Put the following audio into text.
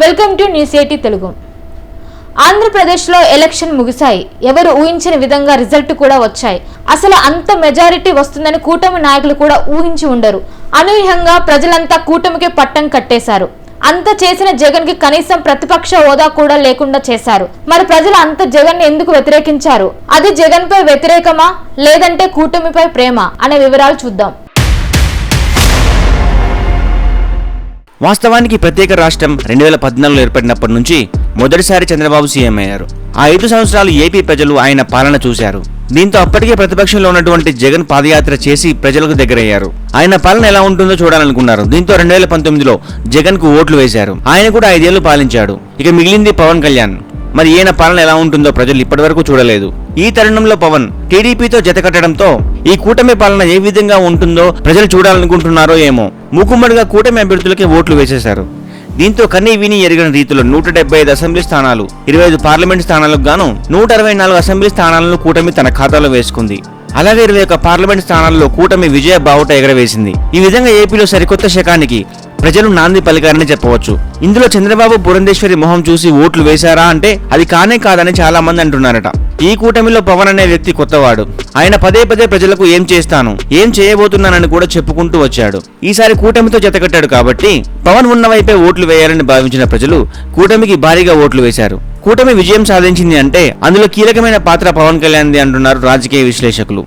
Welcome to news eighty Telugu ఆంధ్రప్రదేశ్లో election ముగిశాయి. ఎవరు ఊహించిన విధంగా రిజల్ట్ కూడా వచ్చాయి. అసలు అంత మెజారిటీ వస్తుందని కూటమి నాయకులు కూడా ఊహించి ఉండరు. అనూహ్యంగా ప్రజలంతా కూటమికి పట్టం కట్టేశారు. అంత చేసిన జగన్కి కనీసం ప్రతిపక్ష హోదా కూడా లేకుండా చేశారు. మరి ప్రజలు అంత జగన్ ఎందుకు వ్యతిరేకించారు? అది జగన్ పై వ్యతిరేకమా? లేదంటే కూటమిపై ప్రేమ? అనే వివరాలు చూద్దాం. వాస్తవానికి ప్రత్యేక రాష్ట్రం రెండు వేల పద్నాలుగులో ఏర్పడినప్పటి నుంచి మొదటిసారి చంద్రబాబు సీఎం అయ్యారు. ఆ ఐదు సంవత్సరాలు ఏపీ ప్రజలు ఆయన పాలన చూశారు. దీంతో అప్పటికే ప్రతిపక్షంలో ఉన్నటువంటి జగన్ పాదయాత్ర చేసి ప్రజలకు దగ్గరయ్యారు. ఆయన పాలన ఎలా ఉంటుందో చూడాలనుకున్నారు. దీంతో రెండు వేల పంతొమ్మిదిలో జగన్కు ఓట్లు వేశారు. ఆయన కూడా ఐదేళ్ళు పాలించాడు. ఇక మిగిలింది పవన్ కళ్యాణ్. మరి ఈయన పాలన ఎలా ఉంటుందో ప్రజలు ఇప్పటివరకు చూడలేదు. ఈ తరుణంలో పవన్ టీడీపీతో జతకట్టడంతో ఈ కూటమి పాలన ఏ విధంగా ఉంటుందో ప్రజలు చూడాలనుకుంటున్నారో ఏమో. మూకుమ్మడిగా కూటమి అభ్యర్థులకే ఓట్లు వేసేశారు. దీంతో కన్నీ విని ఎరిగిన రీతిలో నూట డెబ్బై ఐదు అసెంబ్లీ స్థానాలు ఇరవై ఐదు పార్లమెంట్ స్థానాలకు గాను నూట అరవై నాలుగు అసెంబ్లీ స్థానాలను కూటమి తన ఖాతాలో వేసుకుంది. అలాగే ఇరవై ఒక్క పార్లమెంట్ స్థానాల్లో కూటమి విజయ బావుట ఎగరవేసింది. ఈ విధంగా ఏపీలో సరికొత్త శకానికి ప్రజలు నాంది పలికారని చెప్పవచ్చు. ఇందులో చంద్రబాబు పురంధేశ్వరి మొహం చూసి ఓట్లు వేశారా అంటే అది కానే కాదని చాలా మంది అంటున్నారట. ఈ కూటమిలో పవన్ అనే వ్యక్తి కొత్తవాడు. ఆయన పదే పదే ప్రజలకు ఏం చేస్తాను ఏం చేయబోతున్నానని కూడా చెప్పుకుంటూ వచ్చాడు. ఈసారి కూటమితో జతకట్టాడు కాబట్టి పవన్ ఉన్న వైపే ఓట్లు వేయాలని భావించిన ప్రజలు కూటమికి భారీగా ఓట్లు వేశారు. కూటమి విజయం సాధించింది అంటే అందులో కీలకమైన పాత్ర పవన్ కళ్యాణ్ది అంటున్నారు రాజకీయ విశ్లేషకులు.